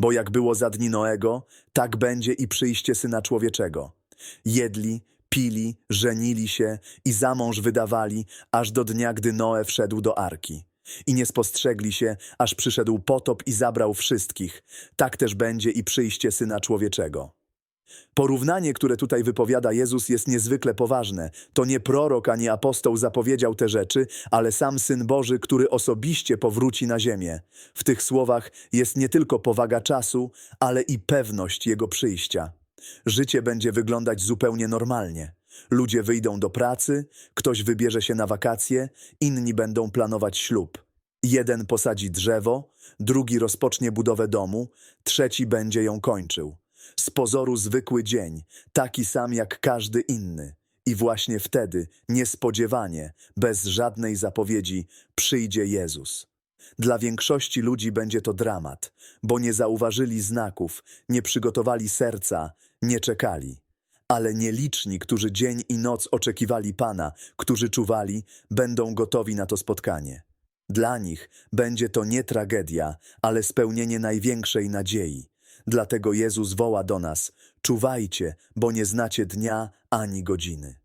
Bo jak było za dni Noego, tak będzie i przyjście Syna Człowieczego. Jedli, pili, żenili się i za mąż wydawali, aż do dnia, gdy Noe wszedł do arki. I nie spostrzegli się, aż przyszedł potop i zabrał wszystkich. Tak też będzie i przyjście Syna Człowieczego. Porównanie, które tutaj wypowiada Jezus, jest niezwykle poważne. To nie prorok ani apostoł zapowiedział te rzeczy, ale sam Syn Boży, który osobiście powróci na ziemię. W tych słowach jest nie tylko powaga czasu, ale i pewność Jego przyjścia. Życie będzie wyglądać zupełnie normalnie. Ludzie wyjdą do pracy, ktoś wybierze się na wakacje, inni będą planować ślub. Jeden posadzi drzewo, drugi rozpocznie budowę domu, trzeci będzie ją kończył. Z pozoru zwykły dzień, taki sam jak każdy inny. I właśnie wtedy, niespodziewanie, bez żadnej zapowiedzi, przyjdzie Jezus. Dla większości ludzi będzie to dramat, bo nie zauważyli znaków, nie przygotowali serca, nie czekali. Ale nieliczni, którzy dzień i noc oczekiwali Pana, którzy czuwali, będą gotowi na to spotkanie. Dla nich będzie to nie tragedia, ale spełnienie największej nadziei. Dlatego Jezus woła do nas: czuwajcie, bo nie znacie dnia ani godziny.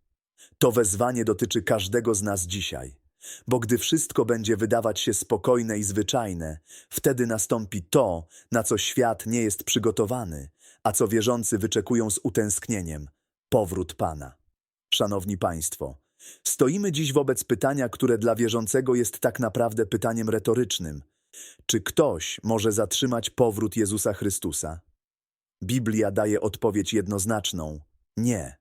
To wezwanie dotyczy każdego z nas dzisiaj. Bo gdy wszystko będzie wydawać się spokojne i zwyczajne, wtedy nastąpi to, na co świat nie jest przygotowany, a co wierzący wyczekują z utęsknieniem powrót Pana. Szanowni Państwo, stoimy dziś wobec pytania, które dla wierzącego jest tak naprawdę pytaniem retorycznym. Czy ktoś może zatrzymać powrót Jezusa Chrystusa? Biblia daje odpowiedź jednoznaczną: nie.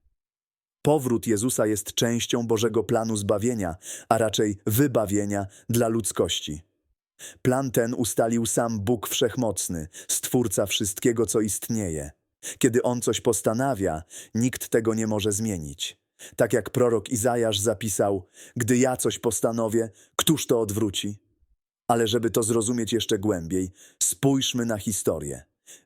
Powrót Jezusa jest częścią Bożego planu zbawienia, a raczej wybawienia dla ludzkości. Plan ten ustalił sam Bóg Wszechmocny, Stwórca wszystkiego, co istnieje. Kiedy On coś postanawia, nikt tego nie może zmienić. Tak jak prorok Izajasz zapisał, gdy ja coś postanowię, któż to odwróci? Ale żeby to zrozumieć jeszcze głębiej, spójrzmy na historię.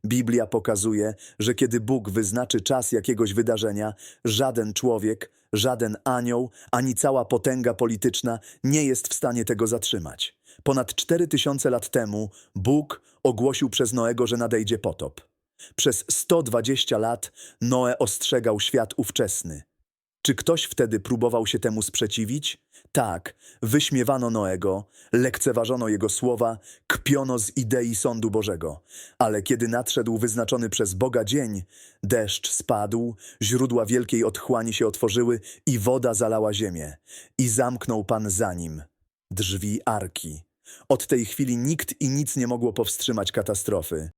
Biblia pokazuje, że kiedy Bóg wyznaczy czas jakiegoś wydarzenia, żaden człowiek, żaden anioł, ani cała potęga polityczna nie jest w stanie tego zatrzymać. Ponad 4000 lat temu Bóg ogłosił przez Noego, że nadejdzie potop. Przez 120 lat Noe ostrzegał świat ówczesny. Czy ktoś wtedy próbował się temu sprzeciwić? Tak, wyśmiewano Noego, lekceważono jego słowa, kpiono z idei sądu Bożego. Ale kiedy nadszedł wyznaczony przez Boga dzień, deszcz spadł, źródła wielkiej otchłani się otworzyły i woda zalała ziemię. I zamknął Pan za nim drzwi arki. Od tej chwili nikt i nic nie mogło powstrzymać katastrofy.